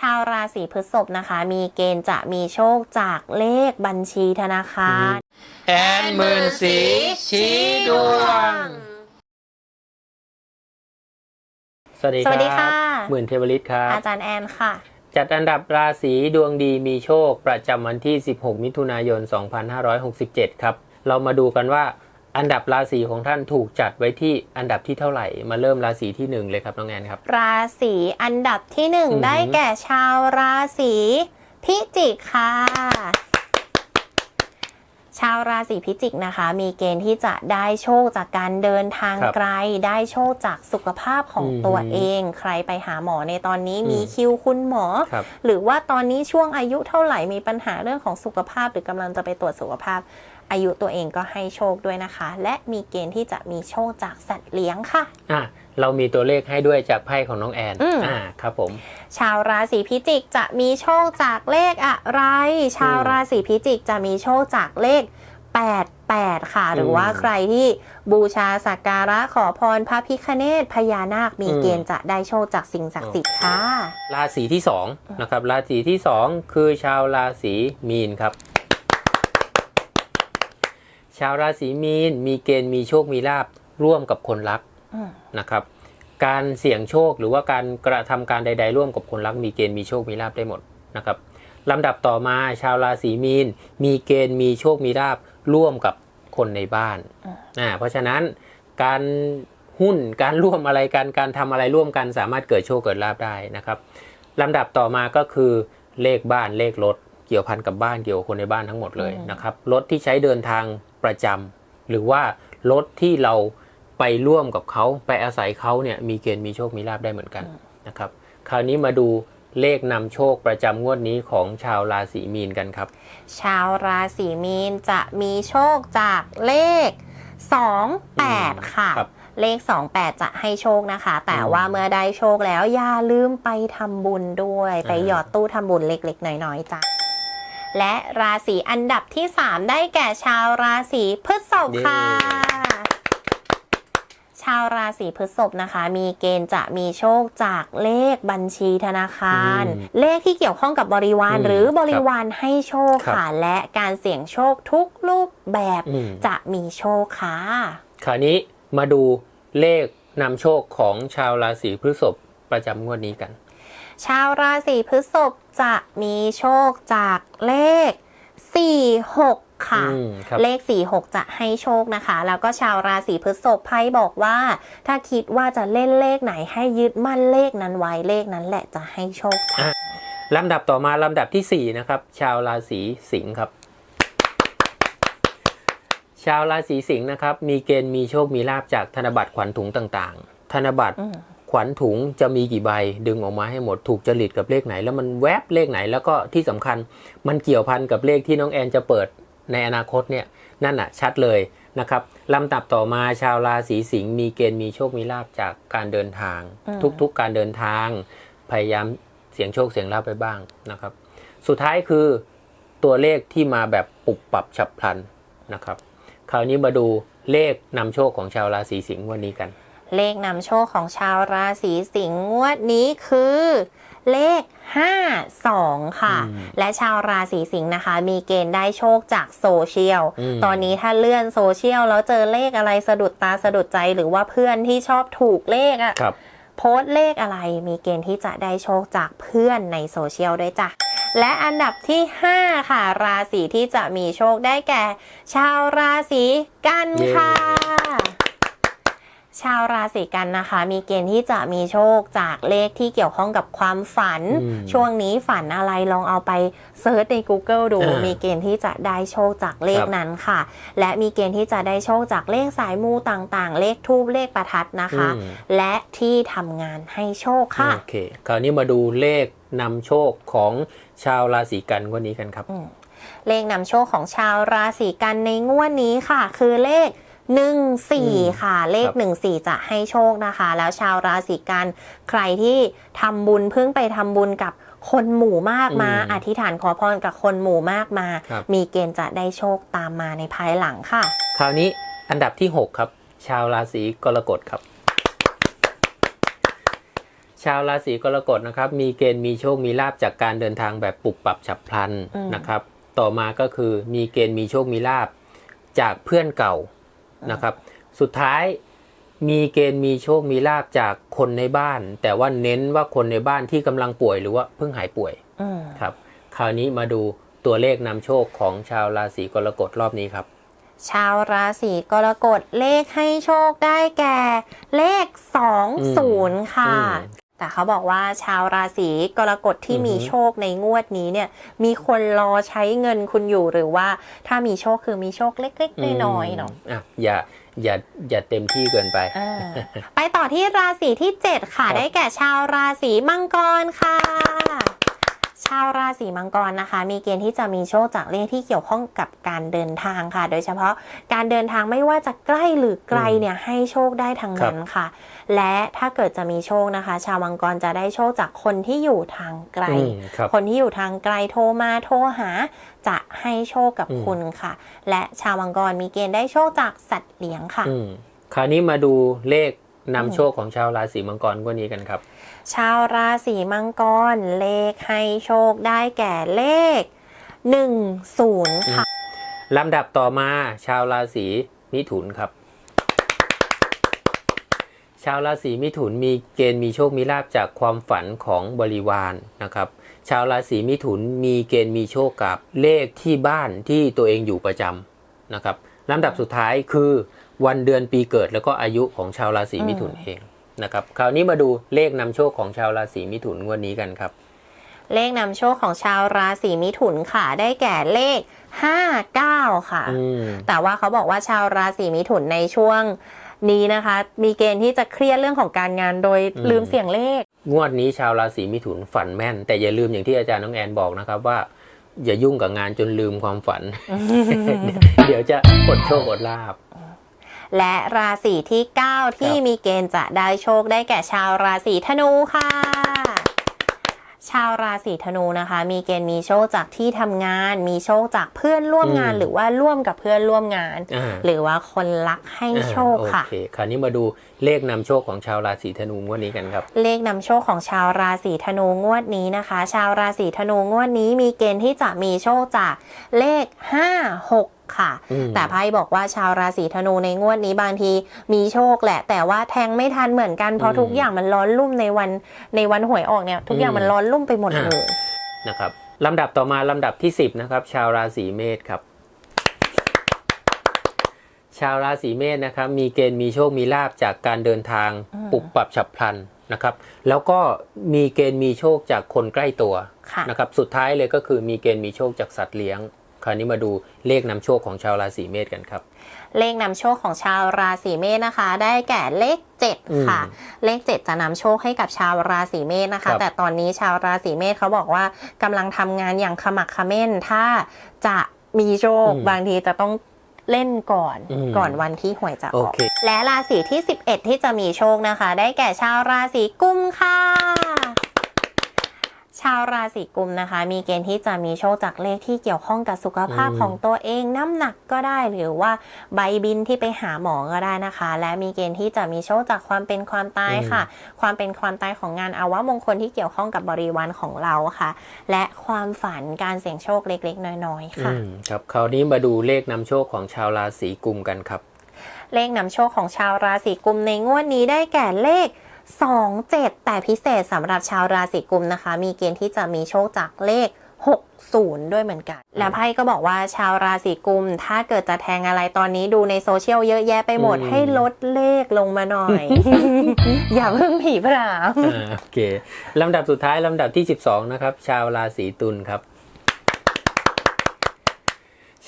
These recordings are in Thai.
ชาวราศีพฤษภนะคะ มีเกณฑ์จะมีโชคจากเลขบัญชีธนาคารแอนหมื่นสีชี้ดวง สวัสดีสวัสดีครัค่ะ บหมื่นเทวฤทธิ์ครับ อาจารย์แอนค่ะ จัดอันดับราศีดวงดีมีโชคประจำวันที่ 16 มิถุนายน 2567 ครับ เรามาดูกันว่า อันดับราศีของท่านถูกจัดไว้ที่อันดับที่เท่าไหร่ มาเริ่มราศีที่1เลยครับน้องแอนครับ ราศีอันดับที่หนึ่งอือหือ ได้แก่ชาวราศีพิจิกค่ะ ชาวราศีพิจิกนะคะ มีเกณฑ์ที่จะได้โชคจากการเดินทางครับไกล ได้โชคจากสุขภาพของอือหือตัวเอง ใครไปหาหมอในตอนนี้อืมมีคิวคุณหมอ ครับ หรือว่าตอนนี้ช่วงอายุเท่าไหร่มีปัญหาเรื่องของสุขภาพหรือกำลังจะไปตรวจสุขภาพ อายุตัวเองก็ให้โชคด้วยนะคะ และมีเกณฑ์ที่จะมีโชคจากสัตว์เลี้ยงค่ะอะเรามีตัวเลขให้ด้วยจากไพ่ของน้องแอนอืมอ่าครับผม ชาวราศีพิจิกจะมีโชคจากเลขอะไร ชาวราศีพิจิกจะมีโชคจากเลข 88 ค่ะ หรือว่าอืมใครที่บูชาสักการะขอพรพระพิคเนตพญานาคมีอืมเกณฑ์จะได้โชคจากสิ่งศักดิ์สิทธิ์ค่ะ ราศีที่2นะครับ ราศีที่ 2 คือชาวราศีมีนครับ ชาวราศีมีนมีเกณฑ์มีโชคมีลาบร่วมกับคนรักอืมนะครับ การเสี่ยงโชคหรือว่าการกระทำการใด ๆ ร่วมกับคนรัก มีเกณฑ์มีโชคมีลาบได้หมดนะครับลำดับต่อมาชาวราศีมีนมีเกณฑ์มีโชคมีลาบร่วมกับคนในบ้านอ่าเพราะฉะนั้นการหุ้นการร่วมอะไรกันการทำอะไรร่วมกันสามารถเกิดโชคเกิดลาบได้นะครับลำดับต่อมาก็คือเลขบ้านเลขรถเกี่ยวพันกับบ้านเกี่ยวกับคนในบ้านทั้งหมดเลยอืมนะครับรถที่ใช้เดินทาง ประจำหรือว่ารถที่เราไปร่วมกับเขาไปอาศัยเขาเนี่ยมีเกณฑ์มีโชคมีลาบได้เหมือนกันนะครับคราวนี้มาดูเลขนำโชคประจำงวดนี้ของชาวราศีมีนกันครับ ชาวราศีมีนจะมีโชคจากเลข 28 ค่ะครับเลข 28 จะให้โชคนะคะ แต่อืมว่าเมื่อได้โชคแล้วอย่าลืมไปทำบุญด้วย ไปอ่าหยอดตู้ทำบุญเล็กๆ น้อยๆจ้ะ และราศีอันดับที่ 3 ได้แก่ชาวราศีพฤษภค่ะ ชาวราศีพฤษภนะคะ มีเกณฑ์จะมีโชคจากเลขบัญชีธนาคารอืมเลขที่เกี่ยวข้องกับบริวารอืมหรือบริวารให้โชคครับค่ะ และการเสี่ยงโชคทุกรูปแบบอืมจะมีโชคค่ะคราวนี้มาดูเลขนำโชคของชาวราศีพฤษภประจำงวดนี้กัน ชาวราศีพฤษภจะมีโชคจากเลข 46 ค่ะอืมครับเลข 46 จะให้โชคนะคะ แล้วก็ชาวราศีพฤษภไพ่บอกว่า ถ้าคิดว่าจะเล่นเลขไหนให้ยึดมั่นเลขนั้นไว้เลขนั้นแหละจะให้โชคค่ะอะลำดับต่อมาลำดับที่ 4 นะครับ ชาวราศีสิงห์ครับ ชาวราศีสิงห์นะครับ มีเกณฑ์มีโชคมีลาบจากธนบัตรขวัญถุงต่างๆ ธนบัตรอืม ขวัญถุงจะมีกี่ใบดึงออกมาให้หมดถูกจริตกับเลขไหน แล้วมันแวบเลขไหนแล้วก็ที่สำคัญมันเกี่ยวพันกับเลขที่น้องแอนจะเปิดในอนาคตเนี่ยนั่นอะชัดเลยนะครับลำดับต่อมาชาวราศีสิงห์มีเกณฑ์มีโชคมีลาบจากการเดินทางอืมทุกๆการเดินทาง พยายามเสียงโชคเสียงลาบไปบ้างนะครับ สุดท้ายคือตัวเลขที่มาแบบปุบปรับฉับพลันนะครับ คราวนี้มาดูเลขนำโชคของชาวราศีสิงห์วันนี้กัน เลขนำโชคของชาวราศีสิงห์งวดนี้คือ เลข 52 ค่ะอืมและชาวราศีสิงห์นะคะ มีเกณฑ์ได้โชคจากโซเชียลอืมตอนนี้ถ้าเลื่อนโซเชียลแล้วเจอเลขอะไรสะดุดตาสะดุดใจหรือว่าเพื่อนที่ชอบถูกเลขอะครับโพสต์เลขอะไรมีเกณฑ์ที่จะได้โชคจากเพื่อนในโซเชียลด้วยจ้ะและอันดับที่ 5 ค่ะ ราศีที่จะมีโชคได้แก่ ชาวราศีกันค่ะ ชาวราศีกันนะคะ มีเกณฑ์ที่จะมีโชคจากเลขที่เกี่ยวข้องกับความฝันอืมช่วงนี้ฝันอะไรลองเอาไปเซิร์ชใน Google ดูอ่ามีมีเกณฑ์ที่จะได้โชคจากเลขครับนั้นค่ะ และมีเกณฑ์ที่จะได้โชคจากเลขสายมูต่างๆ เลขทูบเลขประทัดนะคะอืมและที่ทำงานให้โชคค่ะโอเคคราวนี้มาดูเลขนำโชคของชาวราศีกันวันนี้กันครับอืมเลขนำโชคของชาวราศีกันในงวดนี้ค่ะ คือเลข 14 ค่ะ เลขครับ14 จะให้โชคนะคะ แล้วชาวราศีกันใครที่ทำบุญเพิ่งไปทำบุญกับคนหมู่มากมาอืมอธิษฐานขอพรกับคนหมู่มากมาครับมีเกณฑ์จะได้โชคตามมาในภายหลังค่ะ คราวนี้อันดับที่ 6 ครับ ชาวราศีกรกฎครับ ชาวราศีกรกฎนะครับ มีเกณฑ์มีโชคมีลาบจากการเดินทางแบบปรับปรับฉับพลันอืมนะครับ ต่อมาก็คือมีเกณฑ์มีโชคมีลาบจากเพื่อนเก่า นะครับ สุดท้ายมีเกณฑ์มีโชคมีลาบจากคนในบ้าน แต่ว่าเน้นว่าคนในบ้านที่กำลังป่วยหรือว่าเพิ่งหายป่วยอืมครับ คราวนี้มาดูตัวเลขนำโชคของชาวราศีกรกฎรอบนี้ครับ ชาวราศีกรกฎเลขให้โชคได้แก่ เลข20ค่ะอืม แต่เขาบอกว่าชาวราศีกรกฎที่อือฮึมีโชคในงวดนี้เนี่ย มีคนรอใช้เงินคุณอยู่หรือว่าถ้ามีโชคคือมีโชคเล็กๆน้อยๆเนาะอะอย่าอย่าอย่าเต็มที่เกินไปอ่าไปต่อที่ราศีที่ 7 ค่ะครับได้แก่ชาวราศีมังกรค่ะ ชาวราศีมังกรนะคะ มีเกณฑ์ที่จะมีโชคจากเลขที่เกี่ยวข้องกับการเดินทางค่ะ โดยเฉพาะการเดินทางไม่ว่าจะใกล้หรือไกลเนี่ยให้โชคได้ทั้งนั้นค่ะ และถ้าเกิดจะมีโชคนะคะ ชาวมังกรจะได้โชคจากคนที่อยู่ทางไกลอืมครับคนที่อยู่ทางไกลโทรมาโทรหาจะให้โชคกับอืมคุณค่ะ และชาวมังกรมีเกณฑ์ได้โชคจากสัตว์เลี้ยงค่ะอืมคราวนี้มาดูเลข นำโชคของชาวราศีมังกรกว่านี้กันครับ ชาวราศีมังกรเลขให้โชคได้แก่เลข10ค่ะลำดับต่อมาชาวราศีมิถุนครับ ชาวราศีมิถุนมีเกณฑ์มีโชคมีลาบจากความฝันของบริวารนะครับ ชาวราศีมิถุนมีเกณฑ์มีโชคกับเลขที่บ้านที่ตัวเองอยู่ประจำนะครับลำดับสุดท้ายคือ วันเดือนปีเกิดแล้วก็อายุของชาวราศีมิถุนเองนะครับ คราวนี้มาดูเลขนำโชคของชาวราศีมิถุนงวดนี้กันครับ เลขนำโชคของชาวราศีมิถุนค่ะ ได้แก่เลข59ค่ะอืมแต่ว่าเขาบอกว่าชาวราศีมิถุนในช่วงนี้นะคะ มีเกณฑ์ที่จะเครียดเรื่องของการงานโดยอืมลืมเสียงเลข งวดนี้ชาวราศีมิถุนฝันแม่น แต่อย่าลืมอย่างที่อาจารย์น้องแอนบอกนะครับว่า อย่ายุ่งกับงานจนลืมความฝัน เดี๋ยวจะอดโชคอดลาบ และราศีที่ 9 ที่ครับมีเกณฑ์จะได้โชคได้แก่ชาวราศีธนูค่ะชาวราศีธนูนะคะ มีเกณฑ์มีโชคจากที่ทำงาน มีโชคจากเพื่อนร่วมงานอืมหรือว่าร่วมกับเพื่อนร่วมงานอ่าหรือว่าคนรักให้โชคอ่าค่ะโอเคคราวนี้มาดูเลขนำโชคของชาวราศีธนูงวดนี้กันครับ เลขนำโชคของชาวราศีธนูงวดนี้นะคะ ชาวราศีธนูงวดนี้มีเกณฑ์ที่จะมีโชคจากเลข 5 6 ค่ะอืมแต่ไพ่บอกว่าชาวราศีธนูในงวดนี้บางทีมีโชคแหละ แต่ว่าแทงไม่ทันเหมือนกันเพราะอืมทุกอย่างมันร้อนรุ่มในวันในวันหวยออกเนี่ยทุกอย่างอืมมันร้อนรุ่มไปหมดอ่าเลยนะครับลำดับต่อมาลำดับที่ 10นะครับชาวราศีเมษครับ ชาวราศีเมษนะครับมีเกณฑ์มีโชคมีลาบจากการเดินทางอืมปรับปรับฉับพลันนะครับแล้วก็มีเกณฑ์มีโชคจากคนใกล้ตัวค่ะนะครับสุดท้ายเลยก็คือมีเกณฑ์มีโชคจากสัตว์เลี้ยง คราวนี้มาดูเลขนำโชคของชาวราศีเมษกันครับ เลขนำโชคของชาวราศีเมษนะคะ ได้แก่เลข7ค่ะอืมเลข 7 จะนำโชคให้กับชาวราศีเมษนะครัคะบแต่ตอนนี้ชาวราศีเมษเขาบอกว่ากำลังทำงานอย่างขมักเขม้น ถ้าจะมีโชคบางทีจะต้องเล่นก่อนอืมก่อนวันที่หวยจะอโออกเคและราศีที่ 11 ที่จะมีโชคนะคะ ได้แก่ชาวราศีกุมค่ะ ชาวราศีกุมนะคะ มีเกณฑ์ที่จะมีโชคจากเลขที่เกี่ยวข้องกับสุขภาพอืมของตัวเอง น้ำหนักก็ได้หรือว่าใบบินที่ไปหาหมอก็ได้นะคะ และมีเกณฑ์ที่จะมีโชคจากความเป็นความตายค่ะ ความเป็นความตายของงานอาวมงคลที่เกี่ยวข้องกับบริวารของเราค่ะ และความฝันการเสี่ยงโชคเล็กๆ น้อยๆค่ะอืมครับคราวนี้มาดูเลขนำโชคของชาวราศีกุมกันครับ เลขนำโชคของชาวราศีกุมในงวดนี้ได้แก่เลข 2 7 แต่พิเศษสำหรับชาวราศีกุมนะคะ มีเกณฑ์ที่จะมีโชคจากเลข 60 ด้วยเหมือนกัน และไพ่ก็บอกว่าชาวราศีกุม ถ้าเกิดจะแทงอะไรตอนนี้ดูในโซเชียลเยอะแยะไปหมดอืม ให้ลดเลขลงมาหน่อย อย่าเพิ่งผีผราม อ่าโอเคลำดับสุดท้ายลำดับที่ 12 นะครับ ชาวราศีตุลครับ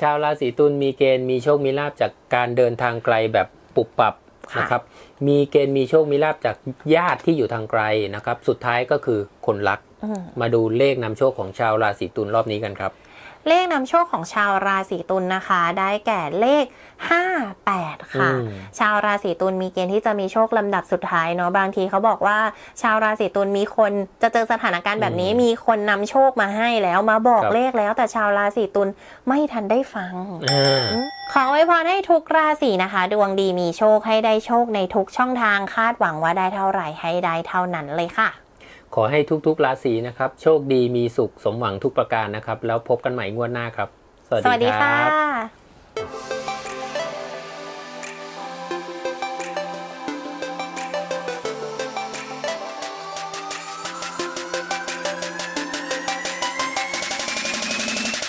ชาวราศีตุลมีเกณฑ์มีโชคมีลาบจากการเดินทางไกลแบบปุบปับค่ะ นะครับมีเกณฑ์มีโชคมีลาบจากญาติที่อยู่ทางไกลนะครับ สุดท้ายก็คือคนรักอืมมาดูเลขนำโชคของชาวราศีตุลรอบนี้กันครับ เลขนำโชคของชาวราศีตุลนะคะ ได้แก่เลข 58 ค่ะอืมชาวราศีตุลมีเกณฑ์ที่จะมีโชคลำดับสุดท้ายเนาะบางทีเขาบอกว่า ชาวราศีตุลมีคนจะเจอสถานการณ์แบบนี้อืมมีคนนำโชคมาให้แล้วมาบอกครับเลขแล้วแต่ชาวราศีตุลไม่ทันได้ฟังอ่า ขอไว้พรให้ทุกราศีนะคะ ดวงดีมีโชคให้ได้โชคในทุกช่องทางคาดหวังว่าได้เท่าไหร่ให้ได้เท่านั้นเลยค่ะ ขอให้ทุกๆราศีนะครับ โชคดีมีสุขสมหวังทุกประการนะครับ แล้วพบกันใหม่งวดหน้าครับ สวัสสวัสดีดีคค่รับะ